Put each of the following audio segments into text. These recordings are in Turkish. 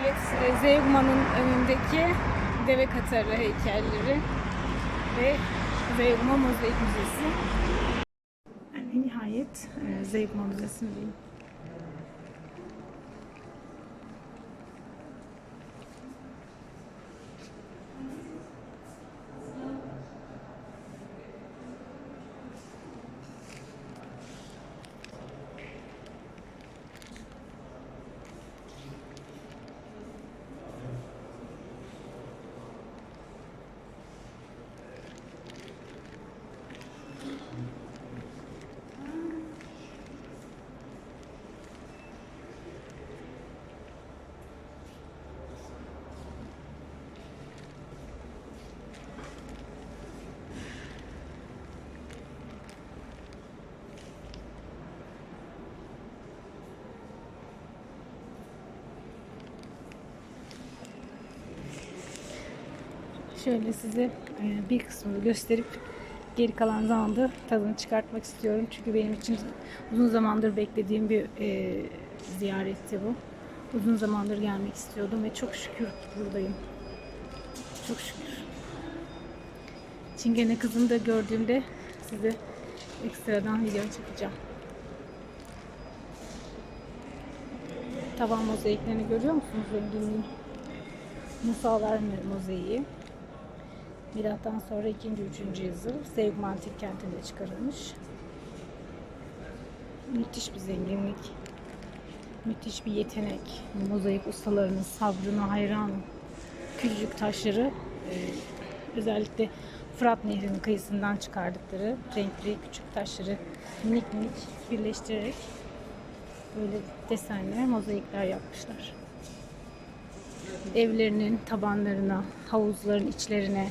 Evet, e, Zeugma'nın önündeki deve katarı heykelleri ve Zeugma Mozaik Müzesi. Yani nihayet e, Zeugma Müzesi'ndeyim. Şöyle size e, bir kısmını gösterip geri kalan zamanda tadını çıkartmak istiyorum. Çünkü benim için uzun zamandır beklediğim bir e, ziyaretti bu. Uzun zamandır gelmek istiyordum ve çok şükür buradayım. Çok şükür. Çingene kızını da gördüğümde size ekstradan video çekeceğim. Tavan mozaiklerini görüyor musunuz zenginliği? Musalar mozaiği. Milattan sonra 2. 3. yüzyıl Sevgim Antik kentinde çıkarılmış. Müthiş bir zenginlik. Müthiş bir yetenek. Mozaik ustalarının sabrına hayranım. Küçücük taşları e, özellikle Fırat Nehri'nin kıyısından çıkardıkları renkli küçük taşları minik minik birleştirerek böyle desenler, mozaikler yapmışlar. Evlerinin tabanlarına, havuzların içlerine,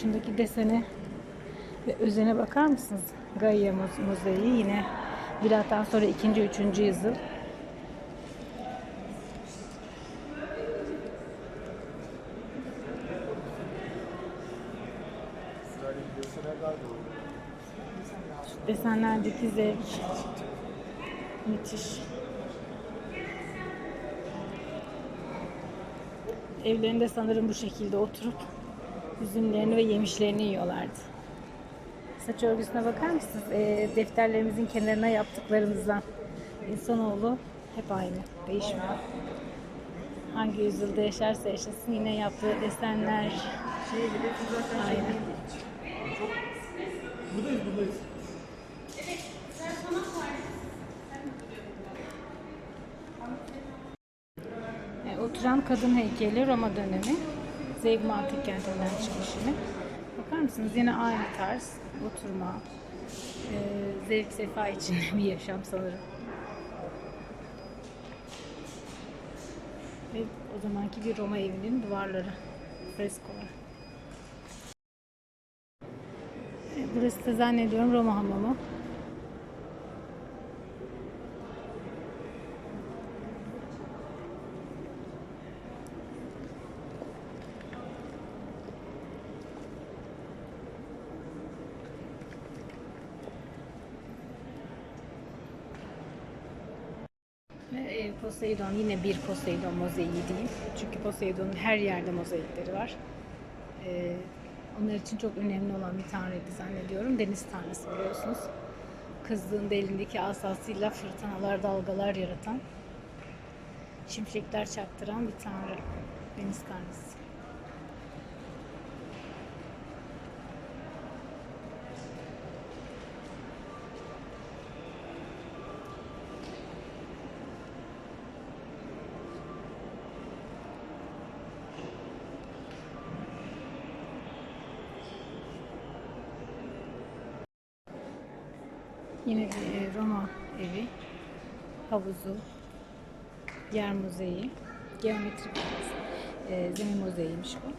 Şundaki desene ve özene bakar mısınız? Gaia Moz- mozaiği yine milattan sonra 2. 3. yüzyıl. Desenlerdeki zevk müthiş. Evlerinde sanırım bu şekilde oturup üzümlerini ve yemişlerini yiyorlardı. Saç örgüsüne bakar mısınız? E, defterlerimizin kenarına yaptıklarımızdan. İnsanoğlu hep aynı, değişmiyor. Hangi yüzyılda yaşarsa yaşasın yine yaptığı desenler aynı. Buradayız buradayız. E, oturan kadın heykeli Roma dönemi. Zeugma Antik kentinden çıkmış yine. Bakar mısınız? Yine aynı tarz. Oturma. E, zevk sefa içinde bir yaşam sanırım. Ve o zamanki bir Roma evinin duvarları. Freskolar. Burası da zannediyorum Roma hamamı. Ve e, Poseidon yine bir Poseidon mozaiği değil. Çünkü Poseidon'un her yerde mozaikleri var. E, onlar için çok önemli olan bir tanrıydı zannediyorum. Deniz tanrısı biliyorsunuz. Kızdığında elindeki asasıyla fırtınalar, dalgalar yaratan, şimşekler çaktıran bir tanrı. Deniz tanrısı. Yine bir e, Roma evi, havuzu, yer mozaiği, geometrik e, zemin mozaiğiymiş bu.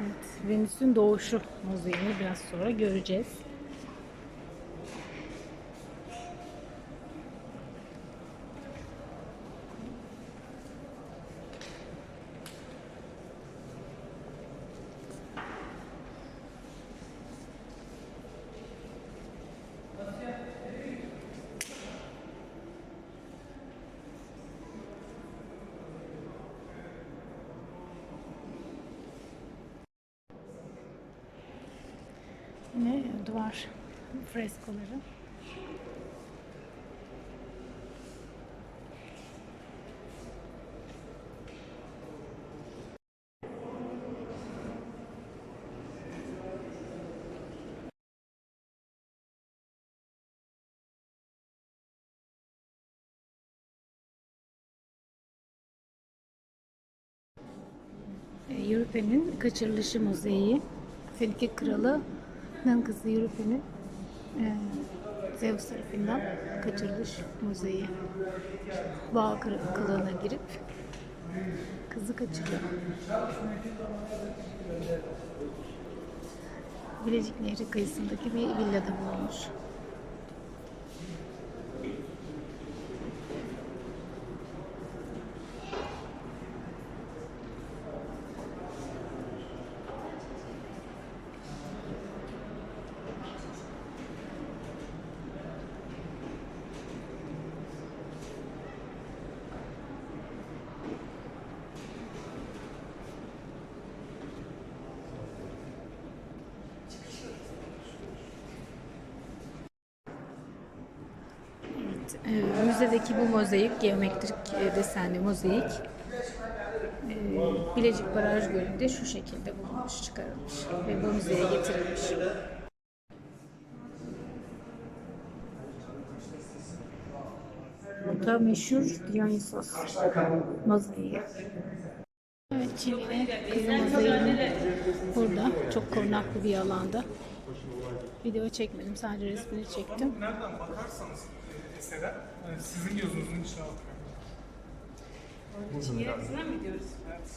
Evet, Venüs'ün doğuşu mozaiğini biraz sonra göreceğiz. Yine duvar freskoları. E, Yürüpe'nin kaçırılışı mozaiği. Felike Kralı'nın kızı Yürüpe'nin e, Zeus tarafından kaçırılış mozaiği. Bağ kı- kılığına girip kızı kaçırıyor. Bilecik Nehri kıyısındaki bir villada bulunmuş. Evet, e, müzedeki bu mozaik, geometrik e, desenli mozaik e, Bilecik Baraj Gölü'nde şu şekilde bulunmuş, çıkarılmış ve bu müzeye getirilmiş. Bu da meşhur Dionysos mozaiği. Evet, Çin'in kızı mozaiğini burada çok korunaklı bir alanda. Video çekmedim, sadece resmini çektim. Nereden bakarsanız e, esere e, sizin gözünüzün içine bakıyor. Çingenesine mi gidiyoruz? Evet.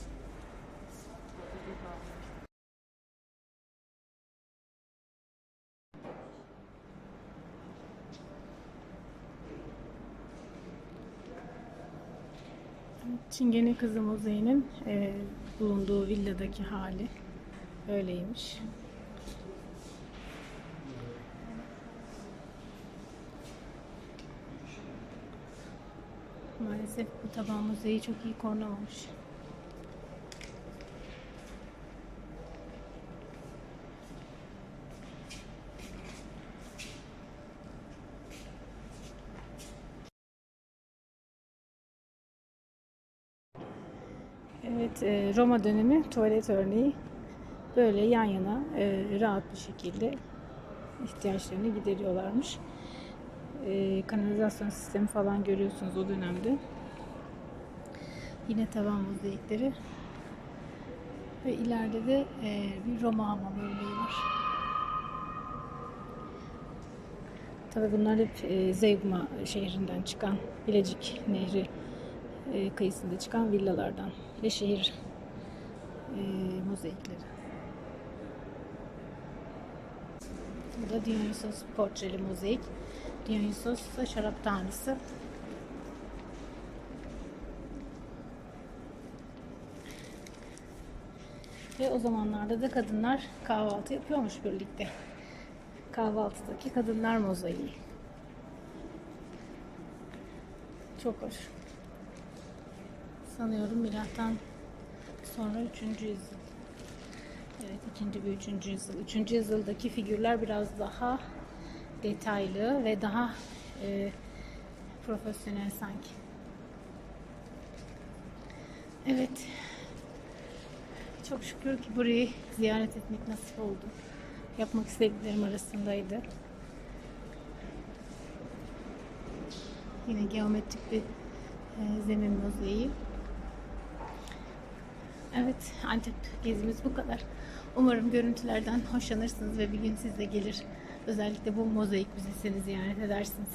Çingene Kızı Mozaiği'nin e, bulunduğu villadaki hali öyleymiş. Maalesef bu taban mozaiği çok iyi korunamamış. Evet, e, Roma dönemi tuvalet örneği böyle yan yana e, rahat bir şekilde ihtiyaçlarını gideriyorlarmış. E, kanalizasyon sistemi falan görüyorsunuz o dönemde. Yine tavan mozaikleri ve ileride de e, bir Roma hamam örneği var. Tabii bunlar hep e, Zeugma şehrinden çıkan Bilecik Nehri e, kıyısında çıkan villalardan ve şehir e, mozaikleri. Bu da Dionysos portreli mozaik. Dionysos şarap tanrısı. Ve o zamanlarda da kadınlar kahvaltı yapıyormuş birlikte. Kahvaltıdaki kadınlar mozaiği. Çok hoş. Sanıyorum milattan sonra 3. yüzyıl. Evet ikinci ve üçüncü yüzyıl. Üçüncü yüzyıldaki figürler biraz daha detaylı ve daha e, profesyonel sanki. Evet. Çok şükür ki burayı ziyaret etmek nasip oldu. Yapmak istediklerim arasındaydı. Yine geometrik bir e, zemin mozaiği. Evet, Antep gezimiz bu kadar. Umarım görüntülerden hoşlanırsınız ve bir gün siz de gelir. Özellikle bu mozaik müzesini ziyaret edersiniz.